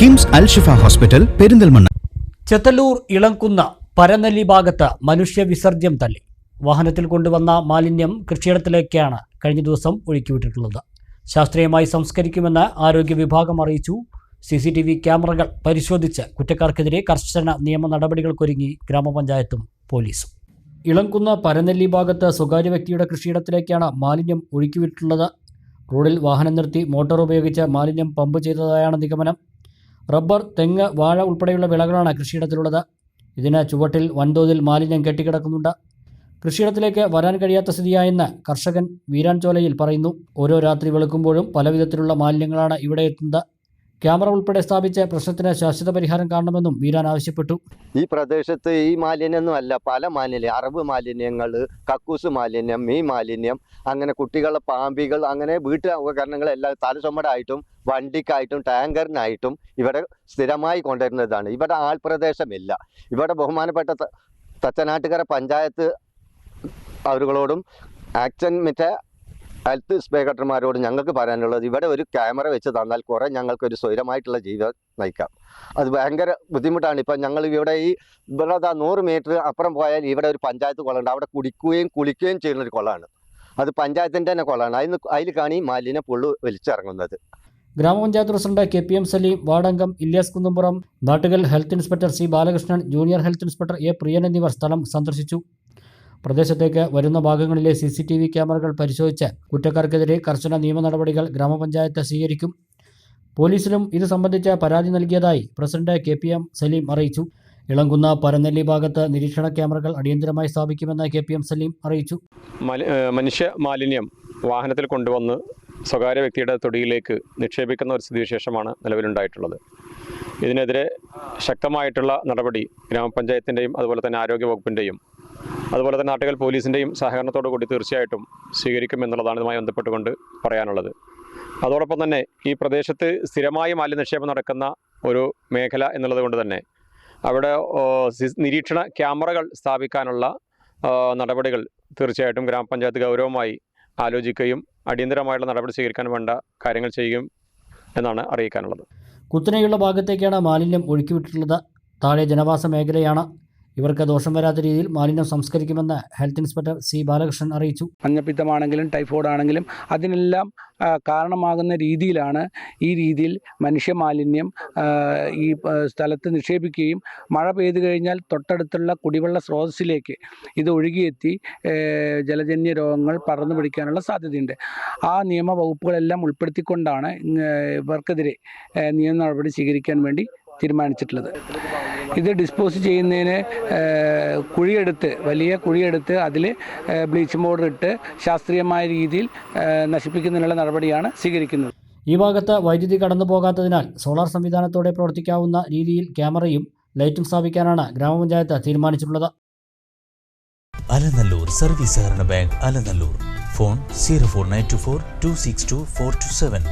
KIMS Al Shifa hospital Perinthalmanna. Chethallur Elankunna Paranelli ഭാഗത്ത് മനുഷ്യ വിസർജ്യം തള്ളി. വാഹനത്തിൽ കൊണ്ടുവന്ന മാലിന്യം കൃഷിയിടത്തിലേക്കാണ് കഴിഞ്ഞ ദിവസം ഒഴുക്കിവിട്ടിട്ടുള്ളത്. ശാസ്ത്രീയമായി സംസ്കരിക്കുമെന്ന് ആരോഗ്യ വിഭാഗം അറിയിച്ചു. സി സി ടി വി ക്യാമറകൾ പരിശോധിച്ച് കുറ്റക്കാർക്കെതിരെ കർശന നിയമ നടപടികൾക്കൊരുങ്ങി ഗ്രാമപഞ്ചായത്തും പോലീസും. ഇളങ്കുന്ന പരനെല്ലി ഭാഗത്ത് സ്വകാര്യ വ്യക്തിയുടെ കൃഷിയിടത്തിലേക്കാണ് മാലിന്യം ഒഴുക്കിവിട്ടുള്ളത് റോഡിൽ വാഹനം നിർത്തി മോട്ടോർ ഉപയോഗിച്ച് മാലിന്യം പമ്പ് ചെയ്തതായാണ് നിഗമനം. റബ്ബർ തെങ്ങ് വാഴ ഉൾപ്പെടെയുള്ള വിളകളാണ് കൃഷിയിടത്തിലുള്ളത്. ഇതിന് ചുവട്ടിൽ വൻതോതിൽ മാലിന്യം കെട്ടിക്കിടക്കുന്നുണ്ട്. കൃഷിയിടത്തിലേക്ക് വരാൻ കഴിയാത്ത സ്ഥിതിയായെന്ന് കർഷകൻ വീരാൻ ചോലയിൽ പറയുന്നു. ഓരോ രാത്രി വെളുക്കുമ്പോഴും പലവിധത്തിലുള്ള മാലിന്യങ്ങളാണ് ഇവിടെ എത്തുന്നത്. ക്യാമറ ഉൾപ്പെടെ സ്ഥാപിച്ച് പ്രശ്നത്തിന് ശാശ്വത പരിഹാരം കാണണമെന്നും വീരാൻ ആവശ്യപ്പെട്ടു. ഈ പ്രദേശത്ത് ഈ മാലിന്യമൊന്നും അല്ല പല മാലിന്യം അറബ് മാലിന്യങ്ങൾ കക്കൂസ് മാലിന്യം മീ മാലിന്യം അങ്ങനെ കുട്ടികളെ പാമ്പികൾ അങ്ങനെ വീട്ടു ഉപകരണങ്ങളെല്ലാം തലചുമടായിട്ടും വണ്ടിക്കായിട്ടും ടാങ്കറിനായിട്ടും ഇവിടെ സ്ഥിരമായി കൊണ്ടുവരുന്നതാണ്. ഇവിടെ ആൾപ്രദേശമില്ല. ഇവിടെ ബഹുമാനപ്പെട്ട തച്ചനാട്ടുകര പഞ്ചായത്ത് അവരുകളോടും ആക്ഷൻ മറ്റേ ഹെൽത്ത് ഇൻസ്പെക്ടർമാരോട് ഞങ്ങൾക്ക് പറയാനുള്ളത് ഇവിടെ ഒരു ക്യാമറ വെച്ച് തന്നാൽ കുറേ ഞങ്ങൾക്കൊരു സ്വൈരമായിട്ടുള്ള ജീവിതം നയിക്കാം. അത് ഭയങ്കര ബുദ്ധിമുട്ടാണ്. ഇപ്പം ഞങ്ങൾ ഇവിടെ ഈ ഇവിടെ നൂറ് മീറ്റർ അപ്പുറം പോയാൽ ഇവിടെ ഒരു പഞ്ചായത്ത് കുളമുണ്ട്. അവിടെ കുടിക്കുകയും കുളിക്കുകയും ചെയ്യുന്ന ഒരു കുളമാണ്. അത് പഞ്ചായത്തിന്റെ തന്നെ കുളമാണ്. അതിന് അതിൽ കാണി മാലിന്യം പുള്ളു വലിച്ചിറങ്ങുന്നത്. ഗ്രാമപഞ്ചായത്ത് president K P M Salim വാർഡംഗം Ilyas Kunnumpuram Nattukal health inspector C Balakrishnan junior health inspector A Priyan എന്നിവർ സ്ഥലം സന്ദർശിച്ചു. പ്രദേശത്തേക്ക് വരുന്ന ഭാഗങ്ങളിലെ സി സി ടി വി ക്യാമറകൾ പരിശോധിച്ച് കുറ്റക്കാർക്കെതിരെ കർശന നിയമ നടപടികൾ ഗ്രാമപഞ്ചായത്ത് സ്വീകരിക്കും പോലീസിലും ഇത് സംബന്ധിച്ച് പരാതി നൽകിയതായി president K P M Salim അറിയിച്ചു. ഇളങ്കുന്ന പരനെല്ലി ഭാഗത്ത് നിരീക്ഷണ ക്യാമറകൾ അടിയന്തരമായി സ്ഥാപിക്കുമെന്ന് കെ പി എം സലീം അറിയിച്ചു. മനുഷ്യ മാലിന്യം വാഹനത്തിൽ കൊണ്ടുവന്ന് സ്വകാര്യ വ്യക്തിയുടെ തൊടിയിലേക്ക് നിക്ഷേപിക്കുന്ന ഒരു സ്ഥിതിവിശേഷമാണ് നിലവിലുണ്ടായിട്ടുള്ളത്. ഇതിനെതിരെ ശക്തമായിട്ടുള്ള നടപടി ഗ്രാമപഞ്ചായത്തിന്റെയും അതുപോലെ തന്നെ ആരോഗ്യ വകുപ്പിന്റെയും അതുപോലെ തന്നെ ആർട്ടിക്കൽ പോലീസിന്റെയും സഹകരണത്തോടു കൂടി തീർച്ചയായിട്ടും സ്വീകരിക്കും എന്നുള്ളതാണ് ഇതുമായി ബന്ധപ്പെട്ടുകൊണ്ട് പറയാനുള്ളത്. അതോടൊപ്പം തന്നെ ഈ പ്രദേശത്ത് സ്ഥിരമായി മാലിന്യ നിക്ഷേപം നടക്കുന്ന ഒരു മേഖല എന്നുള്ളത് കൊണ്ട് തന്നെ അവിടെ നിരീക്ഷണ ക്യാമറകൾ സ്ഥാപിക്കാനുള്ള നടപടികൾ തീർച്ചയായിട്ടും ഗ്രാമപഞ്ചായത്ത് ഗൗരവമായി ആലോചിക്കുകയും അടിയന്തരമായിട്ടുള്ള നടപടി സ്വീകരിക്കാൻ വേണ്ട കാര്യങ്ങൾ ചെയ്യുകയും എന്നാണ് അറിയിക്കാനുള്ളത്. കുത്തനെയുള്ള ഭാഗത്തേക്കാണ് മാലിന്യം ഒഴുക്കിവിട്ടിട്ടുള്ളത്. താഴെ ജനവാസ മേഖലയാണ് ഇവർക്ക് ദോഷം വരാത്ത രീതിയിൽ മാലിന്യം സംസ്കരിക്കുമെന്ന് ഹെൽത്ത് ഇൻസ്പെക്ടർ സി ബാലകൃഷ്ണൻ അറിയിച്ചു. മഞ്ഞപ്പിത്തമാണെങ്കിലും ടൈഫോയിഡ് ആണെങ്കിലും അതിനെല്ലാം കാരണമാകുന്ന രീതിയിലാണ് ഈ രീതിയിൽ മനുഷ്യ മാലിന്യം ഈ സ്ഥലത്ത് നിക്ഷേപിക്കുകയും മഴ പെയ്തു കഴിഞ്ഞാൽ തൊട്ടടുത്തുള്ള കുടിവെള്ള സ്രോതസ്സിലേക്ക് ഇത് ഒഴുകിയെത്തി ജലജന്യ രോഗങ്ങൾ പടർന്നു പിടിക്കാനുള്ള സാധ്യതയുണ്ട്. ആ നിയമ വകുപ്പുകളെല്ലാം ഉൾപ്പെടുത്തിക്കൊണ്ടാണ് ഇവർക്കെതിരെ നിയമ നടപടി സ്വീകരിക്കാൻ വേണ്ടി തീരുമാനിച്ചിട്ടുള്ളത്. ഇത് ഡിസ്പോസ് ചെയ്യുന്നതിന് കുഴിയെടുത്ത് വലിയ കുഴിയെടുത്ത് അതിൽ ബ്ലീച്ചിങ് പൗഡർ ഇട്ട് ശാസ്ത്രീയമായ രീതിയിൽ നശിപ്പിക്കുന്നതിനുള്ള നടപടിയാണ് സ്വീകരിക്കുന്നത്. ഈ ഭാഗത്ത് വൈദ്യുതി കടന്നു പോകാത്തതിനാൽ സോളാർ സംവിധാനത്തോടെ പ്രവർത്തിക്കാവുന്ന രീതിയിൽ ക്യാമറയും ലൈറ്റും സ്ഥാപിക്കാനാണ് ഗ്രാമപഞ്ചായത്ത് തീരുമാനിച്ചിട്ടുള്ളത്. അലനല്ലൂർ സർവീസ് സഹകരണ bank Alanallur. Phone zero four nine two four two six two four two seven.